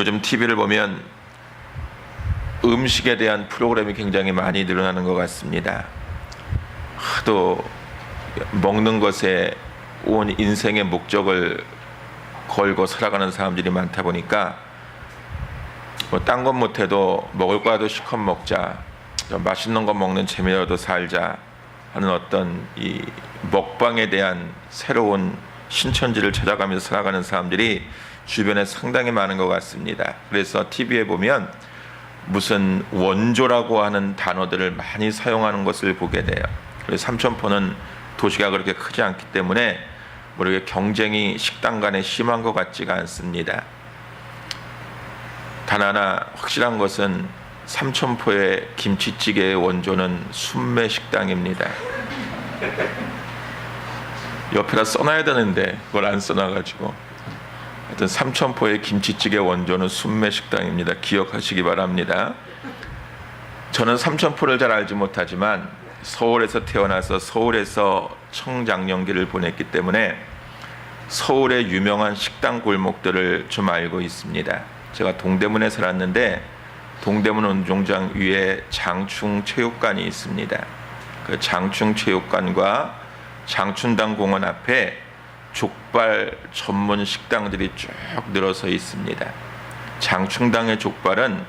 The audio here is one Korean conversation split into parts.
요즘 TV를 보면 음식에 대한 프로그램이 굉장히 많이 늘어나는 것 같습니다. 하도 먹는 것에 온 인생의 목적을 걸고 살아가는 사람들이 많다 보니까 뭐딴건 못해도 먹을 거라도 실컷 먹자, 좀 맛있는 거 먹는 재미라도 살자 하는 어떤 이 먹방에 대한 새로운 신천지를 찾아가면서 살아가는 사람들이 주변에 상당히 많은 것 같습니다. 그래서 TV에 보면 무슨 원조라고 하는 단어들을 많이 사용하는 것을 보게 돼요. 그래서 삼천포는 도시가 그렇게 크지 않기 때문에 모르게 경쟁이 식당 간에 심한 것 같지가 않습니다. 단 하나 확실한 것은 삼천포의 김치찌개의 원조는 순매 식당입니다. 옆에다 써놔야 되는데 그걸 안 써놔가지고 하여튼 삼천포의 김치찌개 원조는 순매 식당입니다. 기억하시기 바랍니다. 저는 삼천포를 잘 알지 못하지만 서울에서 태어나서 서울에서 청장년기를 보냈기 때문에 서울의 유명한 식당 골목들을 좀 알고 있습니다. 제가 동대문에 살았는데 동대문 운동장 위에 장충 체육관이 있습니다. 그 장충 체육관과 장춘당 공원 앞에 족발 전문 식당들이 쭉 늘어서 있습니다. 장충당의 족발은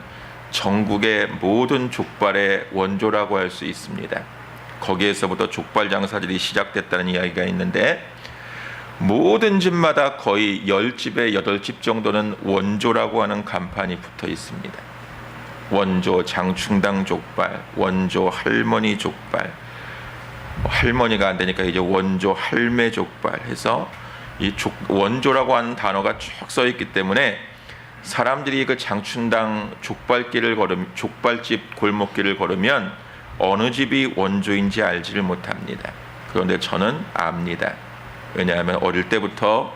전국의 모든 족발의 원조라고 할 수 있습니다. 거기에서부터 족발 장사들이 시작됐다는 이야기가 있는데 모든 집마다 거의 10집에 8집 정도는 원조라고 하는 간판이 붙어 있습니다. 원조 장충당 족발, 원조 할머니 족발, 뭐 할머니가 안 되니까 이제 원조 할매 족발 해서 이 족, 원조라고 하는 단어가 쭉 써 있기 때문에 사람들이 그 장춘당 족발길을 걸음 족발집 골목길을 걸으면 어느 집이 원조인지 알지를 못합니다. 그런데 저는 압니다. 왜냐하면 어릴 때부터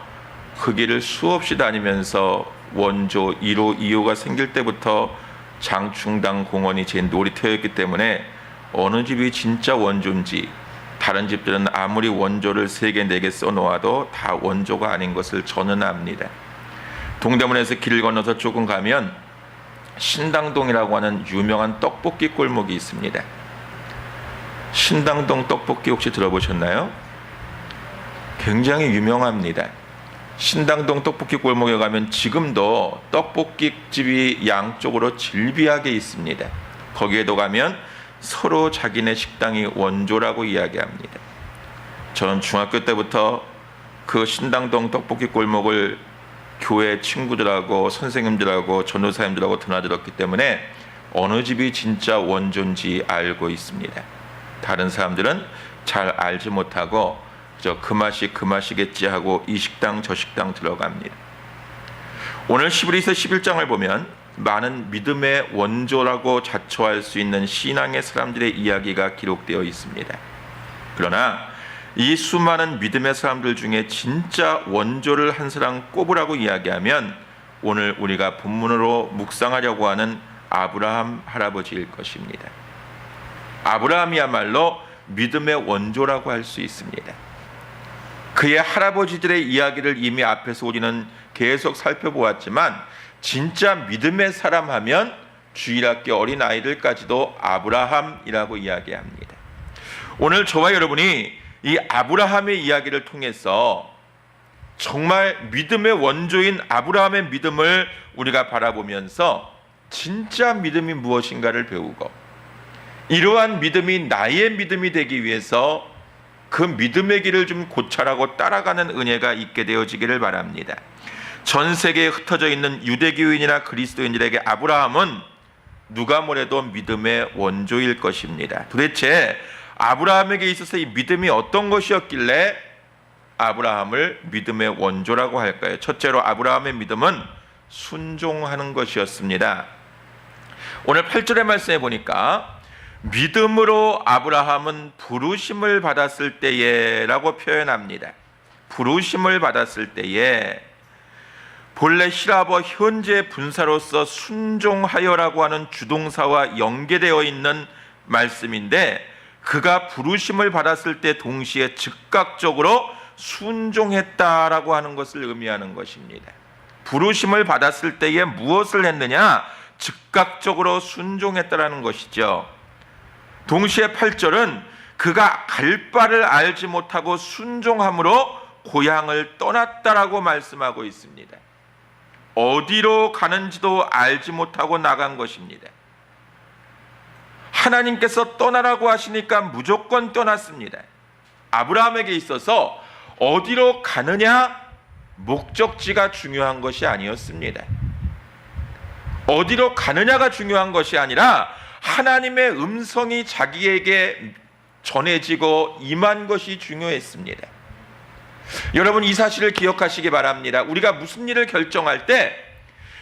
그 길을 수없이 다니면서 원조 1호, 2호가 생길 때부터 장충당 공원이 제 놀이터였기 때문에 어느 집이 진짜 원조인지 다른 집들은 아무리 원조를 세 개, 네 개 써놓아도 다 원조가 아닌 것을 저는 압니다. 동대문에서 길을 건너서 조금 가면 신당동이라고 하는 유명한 떡볶이 골목이 있습니다. 신당동 떡볶이 혹시 들어보셨나요? 굉장히 유명합니다. 신당동 떡볶이 골목에 가면 지금도 떡볶이 집이 양쪽으로 질비하게 있습니다. 거기에도 가면 서로 자기네 식당이 원조라고 이야기합니다. 저는 중학교 때부터 그 신당동 떡볶이 골목을 교회 친구들하고 선생님들하고 전도사님들하고 드나들었기 때문에 어느 집이 진짜 원조인지 알고 있습니다. 다른 사람들은 잘 알지 못하고 저그 맛이 그 맛이겠지 하고 이 식당 저 식당 들어갑니다. 오늘 11에서 11장을 보면 많은 믿음의 원조라고 자처할 수 있는 신앙의 사람들의 이야기가 기록되어 있습니다. 그러나 이 수많은 믿음의 사람들 중에 진짜 원조를 한 사람 꼽으라고 이야기하면 오늘 우리가 본문으로 묵상하려고 하는 아브라함 할아버지일 것입니다. 아브라함이야말로 믿음의 원조라고 할 수 있습니다. 그의 할아버지들의 이야기를 이미 앞에서 우리는 계속 살펴보았지만 진짜 믿음의 사람 하면 주일학교 어린 아이들까지도 아브라함이라고 이야기합니다. 오늘 저와 여러분이 이 아브라함의 이야기를 통해서 정말 믿음의 원조인 아브라함의 믿음을 우리가 바라보면서 진짜 믿음이 무엇인가를 배우고 이러한 믿음이 나의 믿음이 되기 위해서 그 믿음의 길을 좀 고찰하고 따라가는 은혜가 있게 되어지기를 바랍니다. 전 세계에 흩어져 있는 유대교인이나 그리스도인들에게 아브라함은 누가 뭐래도 믿음의 원조일 것입니다. 도대체 아브라함에게 있어서 이 믿음이 어떤 것이었길래 아브라함을 믿음의 원조라고 할까요? 첫째로 아브라함의 믿음은 순종하는 것이었습니다. 오늘 8절의 말씀에 보니까 믿음으로 아브라함은 부르심을 받았을 때에라고 표현합니다. 부르심을 받았을 때에 본래 히라버 현재 분사로서 순종하여라고 하는 주동사와 연계되어 있는 말씀인데 그가 부르심을 받았을 때 동시에 즉각적으로 순종했다라고 하는 것을 의미하는 것입니다. 부르심을 받았을 때에 무엇을 했느냐? 즉각적으로 순종했다라는 것이죠. 동시에 8절은 그가 갈 바를 알지 못하고 순종함으로 고향을 떠났다라고 말씀하고 있습니다. 어디로 가는지도 알지 못하고 나간 것입니다. 하나님께서 떠나라고 하시니까 무조건 떠났습니다. 아브라함에게 있어서 어디로 가느냐 목적지가 중요한 것이 아니었습니다. 어디로 가느냐가 중요한 것이 아니라 하나님의 음성이 자기에게 전해지고 임한 것이 중요했습니다. 여러분 이 사실을 기억하시기 바랍니다. 우리가 무슨 일을 결정할 때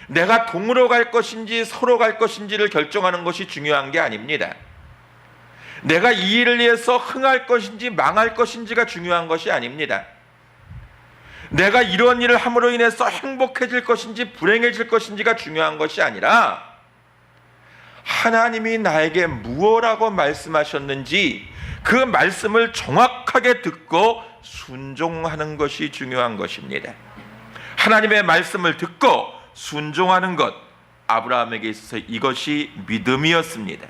내가 동으로 갈 것인지 서로 갈 것인지를 결정하는 것이 중요한 게 아닙니다. 내가 이 일을 위해서 흥할 것인지 망할 것인지가 중요한 것이 아닙니다. 내가 이런 일을 함으로 인해서 행복해질 것인지 불행해질 것인지가 중요한 것이 아니라 하나님이 나에게 무엇라고 말씀하셨는지 그 말씀을 정확하게 듣고 순종하는 것이 중요한 것입니다. 하나님의 말씀을 듣고 순종하는 것 아브라함에게 있어서 이것이 믿음이었습니다.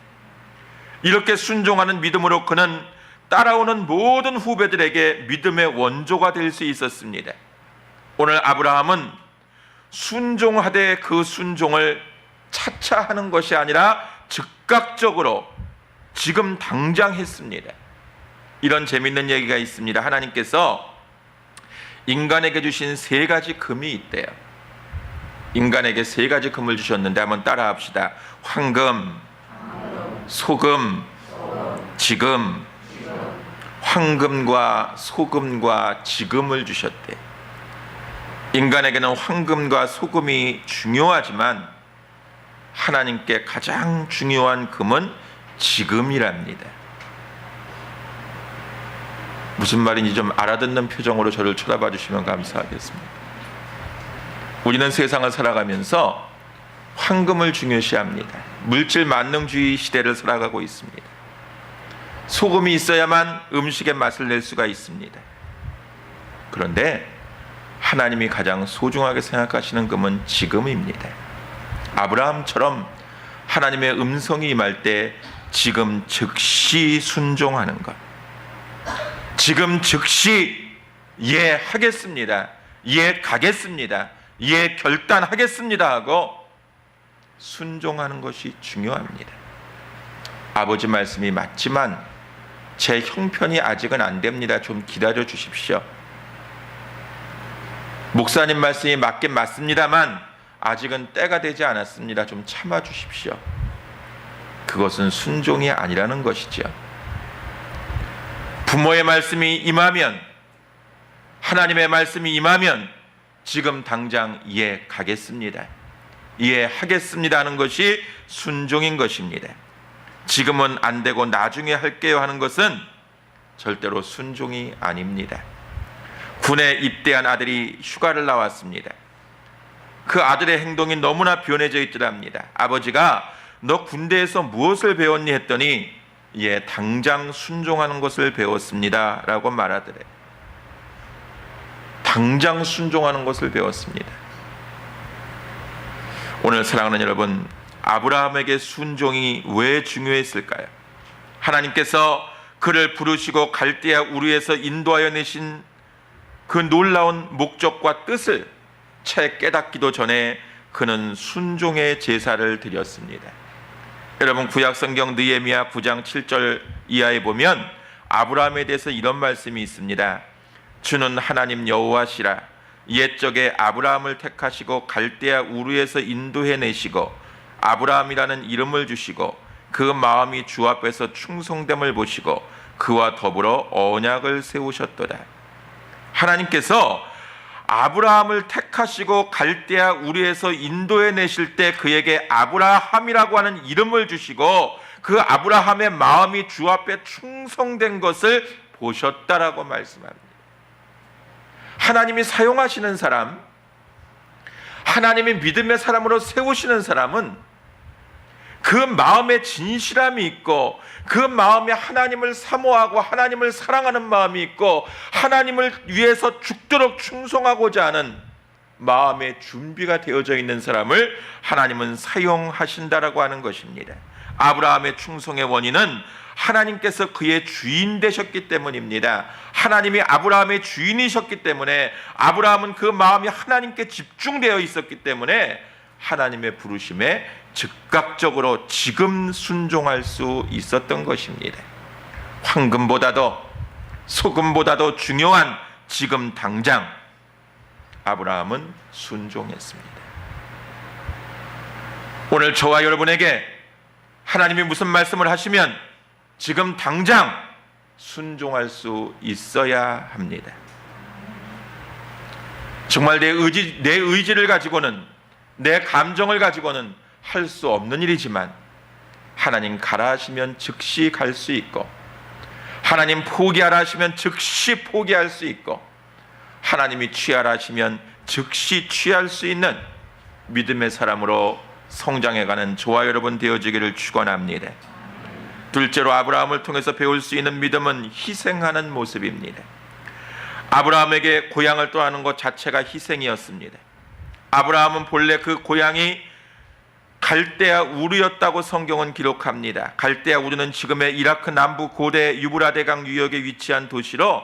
이렇게 순종하는 믿음으로 그는 따라오는 모든 후배들에게 믿음의 원조가 될 수 있었습니다. 오늘 아브라함은 순종하되 그 순종을 차차 하는 것이 아니라 즉각적으로 지금 당장 했습니다. 이런 재밌는 얘기가 있습니다. 하나님께서 인간에게 주신 세 가지 금이 있대요. 인간에게 세 가지 금을 주셨는데 한번 따라 합시다. 황금, 소금, 지금. 황금과 소금과 지금을 주셨대. 인간에게는 황금과 소금이 중요하지만 하나님께 가장 중요한 금은 지금이랍니다. 무슨 말인지 좀 알아듣는 표정으로 저를 쳐다봐 주시면 감사하겠습니다. 우리는 세상을 살아가면서 황금을 중요시합니다. 물질 만능주의 시대를 살아가고 있습니다. 소금이 있어야만 음식의 맛을 낼 수가 있습니다. 그런데 하나님이 가장 소중하게 생각하시는 금은 지금입니다. 아브라함처럼 하나님의 음성이 임할 때 지금 즉시 순종하는 것. 지금 즉시 예 하겠습니다. 예 가겠습니다. 예 결단하겠습니다 하고 순종하는 것이 중요합니다. 아버지 말씀이 맞지만 제 형편이 아직은 안 됩니다. 좀 기다려 주십시오. 목사님 말씀이 맞긴 맞습니다만 아직은 때가 되지 않았습니다. 좀 참아 주십시오. 그것은 순종이 아니라는 것이죠. 부모의 말씀이 임하면 하나님의 말씀이 임하면 지금 당장 이해 가겠습니다. 이해하겠습니다 하는 것이 순종인 것입니다. 지금은 안 되고 나중에 할게요 하는 것은 절대로 순종이 아닙니다. 군에 입대한 아들이 휴가를 나왔습니다. 그 아들의 행동이 너무나 변해져 있더랍니다. 아버지가 너 군대에서 무엇을 배웠니 했더니 예, 당장 순종하는 것을 배웠습니다. 라고 말하더래. 당장 순종하는 것을 배웠습니다. 오늘 사랑하는 여러분, 아브라함에게 순종이 왜 중요했을까요? 하나님께서 그를 부르시고 갈대아 우르에서 인도하여 내신 그 놀라운 목적과 뜻을 채 깨닫기도 전에 그는 순종의 제사를 드렸습니다. 여러분 구약 성경 느헤미야 9장 7절 이하에 보면 아브라함에 대해서 이런 말씀이 있습니다. 주는 하나님 여호와시라 옛적에 아브라함을 택하시고 갈대아 우르에서 인도해 내시고 아브라함이라는 이름을 주시고 그 마음이 주 앞에서 충성됨을 보시고 그와 더불어 언약을 세우셨도다. 하나님께서 아브라함을 택하시고 갈대아 우리에서 인도해 내실 때 그에게 아브라함이라고 하는 이름을 주시고 그 아브라함의 마음이 주 앞에 충성된 것을 보셨다라고 말씀합니다. 하나님이 사용하시는 사람, 하나님이 믿음의 사람으로 세우시는 사람은 그 마음에 진실함이 있고 그 마음에 하나님을 사모하고 하나님을 사랑하는 마음이 있고 하나님을 위해서 죽도록 충성하고자 하는 마음의 준비가 되어져 있는 사람을 하나님은 사용하신다라고 하는 것입니다. 아브라함의 충성의 원인은 하나님께서 그의 주인 되셨기 때문입니다. 하나님이 아브라함의 주인이셨기 때문에 아브라함은 그 마음이 하나님께 집중되어 있었기 때문에 하나님의 부르심에 즉각적으로 지금 순종할 수 있었던 것입니다. 황금보다도 소금보다도 중요한 지금 당장 아브라함은 순종했습니다. 오늘 저와 여러분에게 하나님이 무슨 말씀을 하시면 지금 당장 순종할 수 있어야 합니다. 정말 내 의지, 내 의지를 가지고는 내 감정을 가지고는 할 수 없는 일이지만 하나님 가라 하시면 즉시 갈 수 있고 하나님 포기하라 하시면 즉시 포기할 수 있고 하나님이 취하라 하시면 즉시 취할 수 있는 믿음의 사람으로 성장해가는 저와 여러분 되어지기를 축원합니다. 둘째로 아브라함을 통해서 배울 수 있는 믿음은 희생하는 모습입니다. 아브라함에게 고향을 떠나는 것 자체가 희생이었습니다. 아브라함은 본래 그 고향이 갈대아 우르였다고 성경은 기록합니다. 갈대아 우르는 지금의 이라크 남부 고대 유브라데강 유역에 위치한 도시로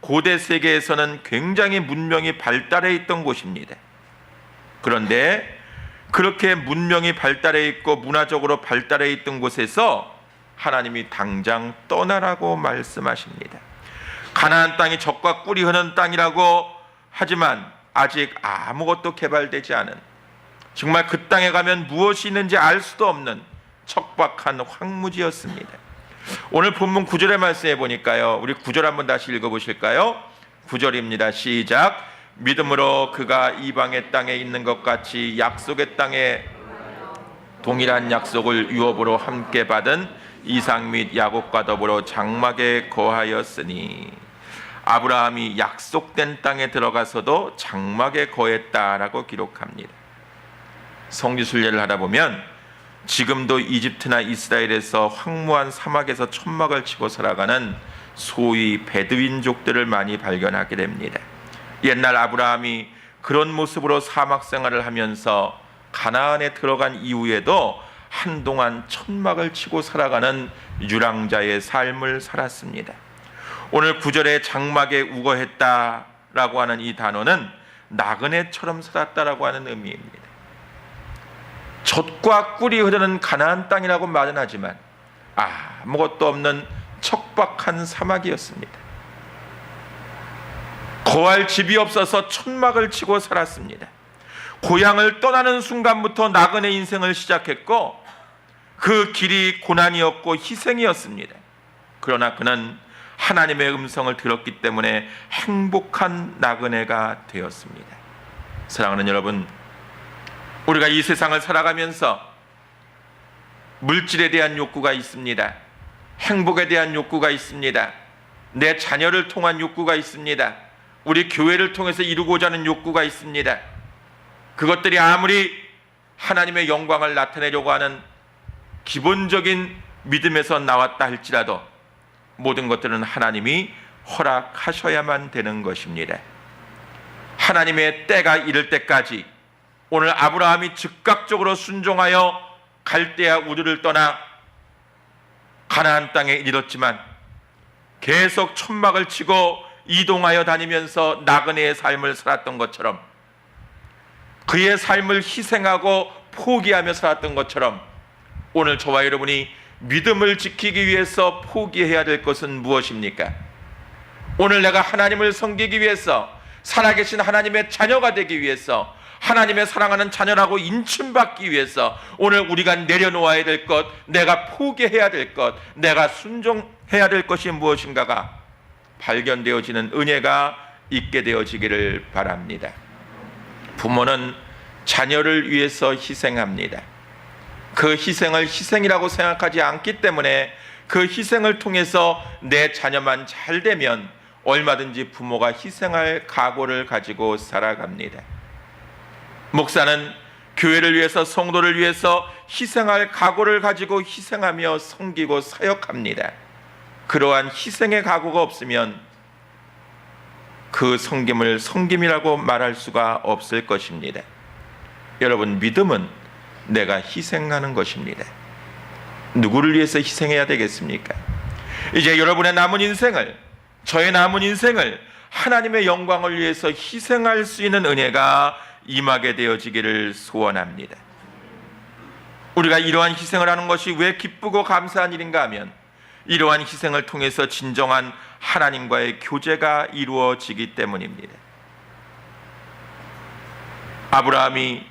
고대 세계에서는 굉장히 문명이 발달해 있던 곳입니다. 그런데 그렇게 문명이 발달해 있고 문화적으로 발달해 있던 곳에서 하나님이 당장 떠나라고 말씀하십니다. 가나안 땅이 적과 꿀이 흐르는 땅이라고 하지만 아직 아무것도 개발되지 않은 정말 그 땅에 가면 무엇이 있는지 알 수도 없는 척박한 황무지였습니다. 오늘 본문 9절의 말씀해 보니까요. 우리 9절 한번 다시 읽어 보실까요? 9절입니다. 시작. 믿음으로 그가 이방의 땅에 있는 것 같이 약속의 땅에 동일한 약속을 유업으로 함께 받은 이상 및 야곱과 더불어 장막에 거하였으니 아브라함이 약속된 땅에 들어가서도 장막에 거했다라고 기록합니다. 성지순례를 하다 보면 지금도 이집트나 이스라엘에서 황무한 사막에서 천막을 치고 살아가는 소위 베드윈족들을 많이 발견하게 됩니다. 옛날 아브라함이 그런 모습으로 사막 생활을 하면서 가나안에 들어간 이후에도 한동안 천막을 치고 살아가는 유랑자의 삶을 살았습니다. 오늘 구절에 장막에 우거했다라고 하는 이 단어는 나그네처럼 살았다라고 하는 의미입니다. 젖과 꿀이 흐르는 가나안 땅이라고 말은 하지만 아무것도 없는 척박한 사막이었습니다. 거할 집이 없어서 천막을 치고 살았습니다. 고향을 떠나는 순간부터 나그네 인생을 시작했고 그 길이 고난이었고 희생이었습니다. 그러나 그는 하나님의 음성을 들었기 때문에 행복한 나그네가 되었습니다. 사랑하는 여러분, 우리가 이 세상을 살아가면서 물질에 대한 욕구가 있습니다. 행복에 대한 욕구가 있습니다. 내 자녀를 통한 욕구가 있습니다. 우리 교회를 통해서 이루고자 하는 욕구가 있습니다. 그것들이 아무리 하나님의 영광을 나타내려고 하는 기본적인 믿음에서 나왔다 할지라도 모든 것들은 하나님이 허락하셔야만 되는 것입니다. 하나님의 때가 이를 때까지 오늘 아브라함이 즉각적으로 순종하여 갈대아 우르를 떠나 가나안 땅에 이르렀지만 계속 천막을 치고 이동하여 다니면서 나그네의 삶을 살았던 것처럼 그의 삶을 희생하고 포기하며 살았던 것처럼 오늘 저와 여러분이 믿음을 지키기 위해서 포기해야 될 것은 무엇입니까? 오늘 내가 하나님을 섬기기 위해서 살아계신 하나님의 자녀가 되기 위해서 하나님의 사랑하는 자녀라고 인침받기 위해서 오늘 우리가 내려놓아야 될 것, 내가 포기해야 될 것, 내가 순종해야 될 것이 무엇인가가 발견되어지는 은혜가 있게 되어지기를 바랍니다. 부모는 자녀를 위해서 희생합니다. 그 희생을 희생이라고 생각하지 않기 때문에 그 희생을 통해서 내 자녀만 잘 되면 얼마든지 부모가 희생할 각오를 가지고 살아갑니다. 목사는 교회를 위해서 성도를 위해서 희생할 각오를 가지고 희생하며 섬기고 사역합니다. 그러한 희생의 각오가 없으면 그 섬김을 섬김이라고 말할 수가 없을 것입니다. 여러분 믿음은 내가 희생하는 것입니다. 누구를 위해서 희생해야 되겠습니까? 이제 여러분의 남은 인생을 저의 남은 인생을 하나님의 영광을 위해서 희생할 수 있는 은혜가 임하게 되어지기를 소원합니다. 우리가 이러한 희생을 하는 것이 왜 기쁘고 감사한 일인가 하면 이러한 희생을 통해서 진정한 하나님과의 교제가 이루어지기 때문입니다. 아브라함이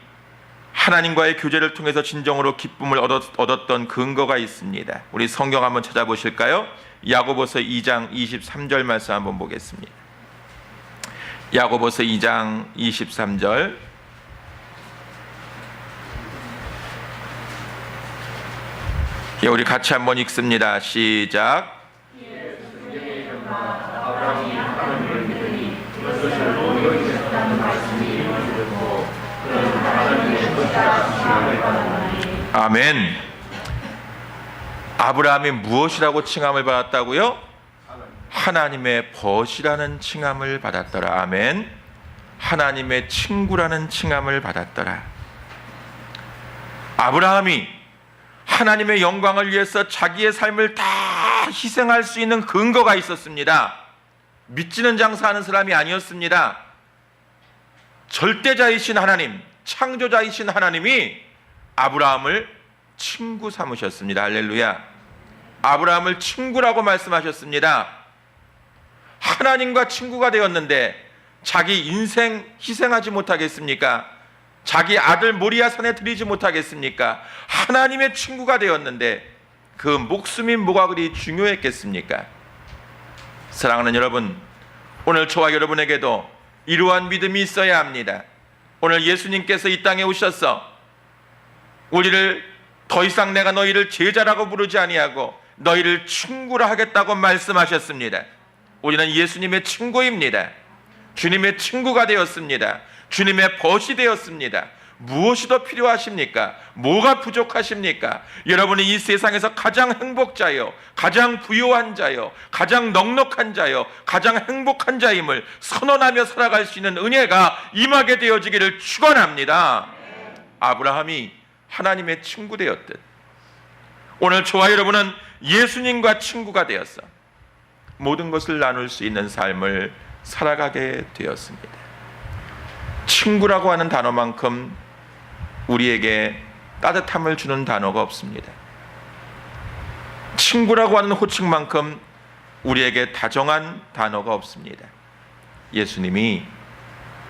하나님과의 교제를 통해서 진정으로 기쁨을 얻었, 얻었던 근거가 있습니다. 우리 성경 한번 찾아보실까요? 야고보서 2장 23절 말씀 한번 보겠습니다. 야고보서 2장 23절 예, 우리 같이 한번 읽습니다. 시작. 아멘. 아브라함이 무엇이라고 칭함을 받았다고요? 하나님의 벗이라는 칭함을 받았더라. 아멘. 하나님의 친구라는 칭함을 받았더라. 아브라함이 하나님의 영광을 위해서 자기의 삶을 다 희생할 수 있는 근거가 있었습니다. 믿지는 장사하는 사람이 아니었습니다. 절대자이신 하나님, 창조자이신 하나님이 아브라함을 친구 삼으셨습니다. 할렐루야. 아브라함을 친구라고 말씀하셨습니다. 하나님과 친구가 되었는데 자기 인생 희생하지 못하겠습니까? 자기 아들 모리아 산에 드리지 못하겠습니까? 하나님의 친구가 되었는데 그 목숨이 뭐가 그리 중요했겠습니까? 사랑하는 여러분, 오늘 저와 여러분에게도 이러한 믿음이 있어야 합니다. 오늘 예수님께서 이 땅에 오셔서 우리를 더 이상 내가 너희를 제자라고 부르지 아니하고 너희를 친구라 하겠다고 말씀하셨습니다. 우리는 예수님의 친구입니다. 주님의 친구가 되었습니다. 주님의 벗이 되었습니다. 무엇이 더 필요하십니까? 뭐가 부족하십니까? 여러분이 이 세상에서 가장 행복자요, 가장 부유한 자요, 가장 넉넉한 자요, 가장 행복한 자임을 선언하며 살아갈 수 있는 은혜가 임하게 되어지기를 축원합니다. 아브라함이 하나님의 친구 되었듯 오늘 저와 여러분은 예수님과 친구가 되었어. 모든 것을 나눌 수 있는 삶을 살아가게 되었습니다. 친구라고 하는 단어만큼 우리에게 따뜻함을 주는 단어가 없습니다. 친구라고 하는 호칭만큼 우리에게 다정한 단어가 없습니다. 예수님이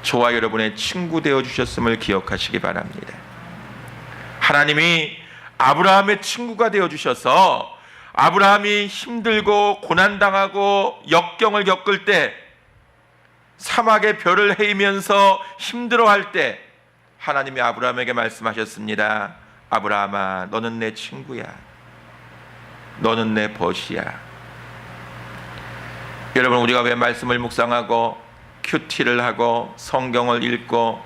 저와 여러분의 친구 되어 주셨음을 기억하시기 바랍니다. 하나님이 아브라함의 친구가 되어 주셔서 아브라함이 힘들고 고난당하고 역경을 겪을 때 사막의 별을 헤이면서 힘들어할 때 하나님이 아브라함에게 말씀하셨습니다. 아브라함아, 너는 내 친구야. 너는 내 벗이야. 여러분 우리가 왜 말씀을 묵상하고 큐티를 하고 성경을 읽고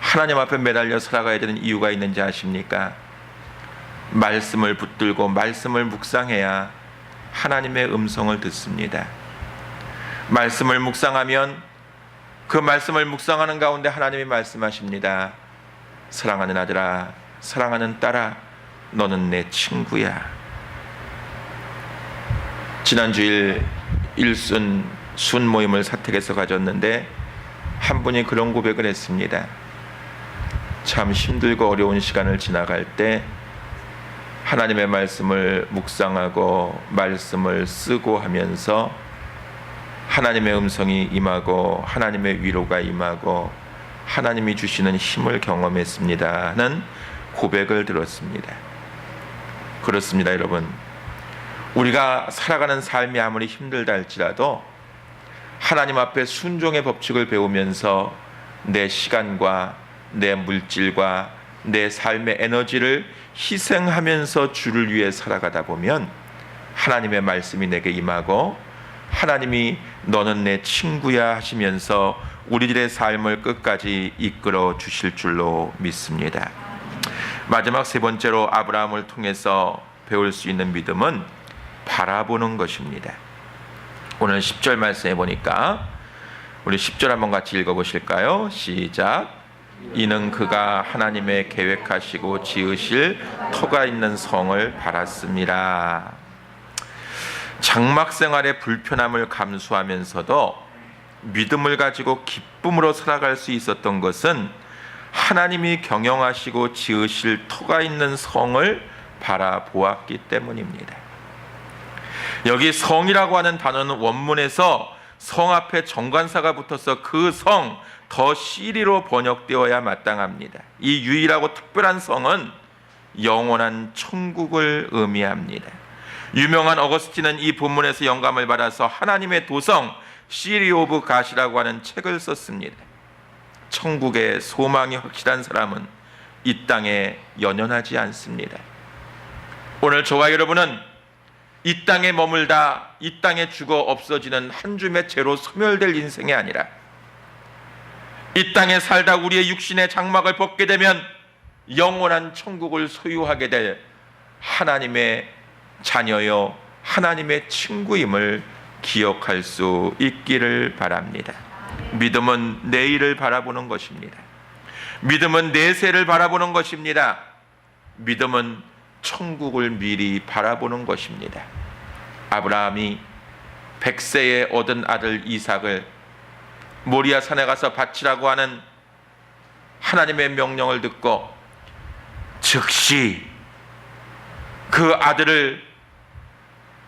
하나님 앞에 매달려 살아가야 되는 이유가 있는지 아십니까? 말씀을 붙들고 말씀을 묵상해야 하나님의 음성을 듣습니다. 말씀을 묵상하면 그 말씀을 묵상하는 가운데 하나님이 말씀하십니다. 사랑하는 아들아, 사랑하는 딸아, 너는 내 친구야. 지난주일 일순 순 모임을 사택에서 가졌는데 한 분이 그런 고백을 했습니다. 참 힘들고 어려운 시간을 지나갈 때 하나님의 말씀을 묵상하고 말씀을 쓰고 하면서 하나님의 음성이 임하고 하나님의 위로가 임하고 하나님이 주시는 힘을 경험했습니다. 하는 고백을 들었습니다. 그렇습니다, 여러분. 우리가 살아가는 삶이 아무리 힘들다 할지라도 하나님 앞에 순종의 법칙을 배우면서 내 시간과 내 물질과 내 삶의 에너지를 희생하면서 주를 위해 살아가다 보면 하나님의 말씀이 내게 임하고 하나님이 너는 내 친구야 하시면서 우리들의 삶을 끝까지 이끌어 주실 줄로 믿습니다. 마지막 세 번째로 아브라함을 통해서 배울 수 있는 믿음은 바라보는 것입니다. 오늘 10절 말씀해 보니까 우리 10절 한번 같이 읽어 보실까요? 시작. 이는 그가 하나님의 계획하시고 지으실 터가 있는 성을 바랐습니다. 장막 생활의 불편함을 감수하면서도 믿음을 가지고 기쁨으로 살아갈 수 있었던 것은 하나님이 경영하시고 지으실 터가 있는 성을 바라보았기 때문입니다. 여기 성이라고 하는 단어는 원문에서 성 앞에 정관사가 붙어서 그 성 더 시리로 번역되어야 마땅합니다. 이 유일하고 특별한 성은 영원한 천국을 의미합니다. 유명한 어거스틴은 이 본문에서 영감을 받아서 하나님의 도성 시리 오브 가시라고 하는 책을 썼습니다. 천국의 소망이 확실한 사람은 이 땅에 연연하지 않습니다. 오늘 저와 여러분은 이 땅에 머물다 이 땅에 죽어 없어지는 한 줌의 죄로 소멸될 인생이 아니라 이 땅에 살다 우리의 육신의 장막을 벗게 되면 영원한 천국을 소유하게 될 하나님의 자녀요 하나님의 친구임을 기억할 수 있기를 바랍니다. 믿음은 내일을 바라보는 것입니다. 믿음은 내세를 바라보는 것입니다. 믿음은 천국을 미리 바라보는 것입니다. 아브라함이 백세에 얻은 아들 이삭을 모리아 산에 가서 바치라고 하는 하나님의 명령을 듣고 즉시 그 아들을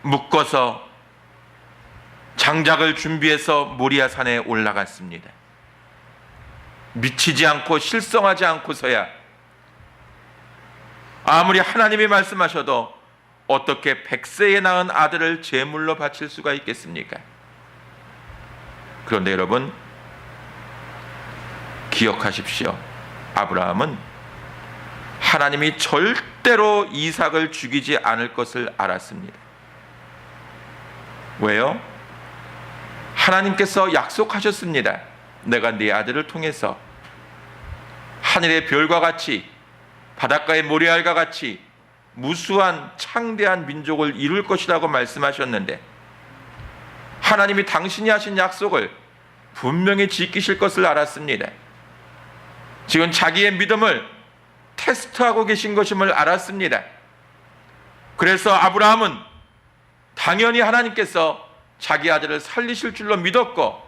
묶어서 장작을 준비해서 모리아 산에 올라갔습니다. 미치지 않고 실성하지 않고서야 아무리 하나님이 말씀하셔도 어떻게 백세에 낳은 아들을 제물로 바칠 수가 있겠습니까? 그런데 여러분 기억하십시오. 아브라함은 하나님이 절대로 이삭을 죽이지 않을 것을 알았습니다. 왜요? 하나님께서 약속하셨습니다. 내가 네 아들을 통해서 하늘의 별과 같이 바닷가의 모래알과 같이 무수한 창대한 민족을 이룰 것이라고 말씀하셨는데 하나님이 당신이 하신 약속을 분명히 지키실 것을 알았습니다. 지금 자기의 믿음을 테스트하고 계신 것임을 알았습니다. 그래서 아브라함은 당연히 하나님께서 자기 아들을 살리실 줄로 믿었고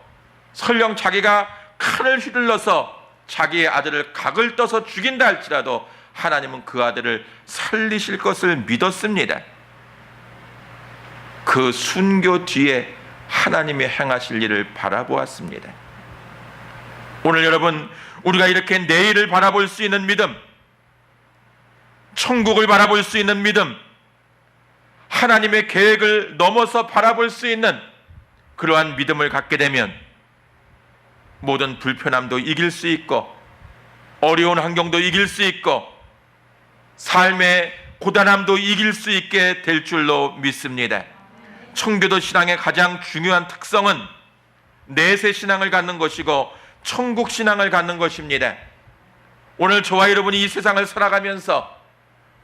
설령 자기가 칼을 휘둘러서 자기의 아들을 각을 떠서 죽인다 할지라도 하나님은 그 아들을 살리실 것을 믿었습니다. 그 순교 뒤에 하나님이 행하실 일을 바라보았습니다. 오늘 여러분 우리가 이렇게 내일을 바라볼 수 있는 믿음, 천국을 바라볼 수 있는 믿음, 하나님의 계획을 넘어서 바라볼 수 있는 그러한 믿음을 갖게 되면 모든 불편함도 이길 수 있고 어려운 환경도 이길 수 있고 삶의 고단함도 이길 수 있게 될 줄로 믿습니다. 청교도 신앙의 가장 중요한 특성은 내세 신앙을 갖는 것이고 천국 신앙을 갖는 것입니다. 오늘 저와 여러분이 이 세상을 살아가면서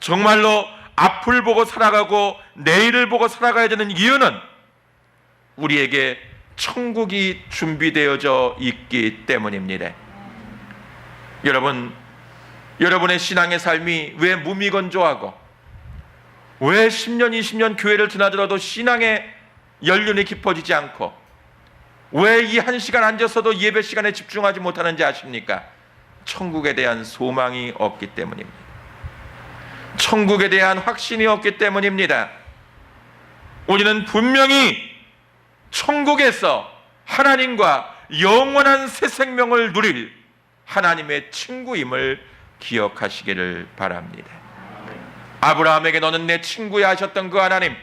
정말로 앞을 보고 살아가고 내일을 보고 살아가야 되는 이유는 우리에게 천국이 준비되어져 있기 때문입니다. 여러분, 여러분의 신앙의 삶이 왜 무미건조하고 왜 10년, 20년 교회를 드나들어도 신앙의 연륜이 깊어지지 않고 왜 이 한 시간 앉아서도 예배 시간에 집중하지 못하는지 아십니까? 천국에 대한 소망이 없기 때문입니다. 천국에 대한 확신이 없기 때문입니다. 우리는 분명히 천국에서 하나님과 영원한 새 생명을 누릴 하나님의 친구임을 기억하시기를 바랍니다. 아브라함에게 너는 내 친구야 하셨던 그 하나님,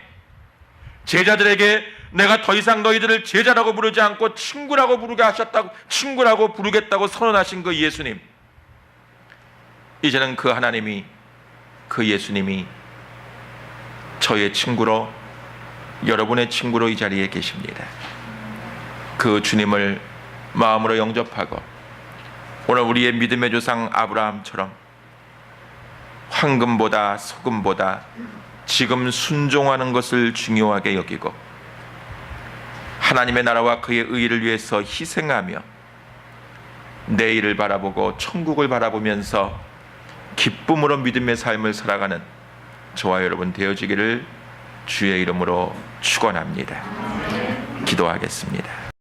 제자들에게 내가 더 이상 너희들을 제자라고 부르지 않고 친구라고 부르게 하셨다고, 친구라고 부르겠다고 선언하신 그 예수님. 이제는 그 하나님이 그 예수님이 저의 친구로 여러분의 친구로 이 자리에 계십니다. 그 주님을 마음으로 영접하고 오늘 우리의 믿음의 조상 아브라함처럼 황금보다 소금보다 지금 순종하는 것을 중요하게 여기고 하나님의 나라와 그의 의를 위해서 희생하며 내일을 바라보고 천국을 바라보면서 기쁨으로 믿음의 삶을 살아가는 저와 여러분 되어지기를 주의 이름으로 축원합니다. 기도하겠습니다.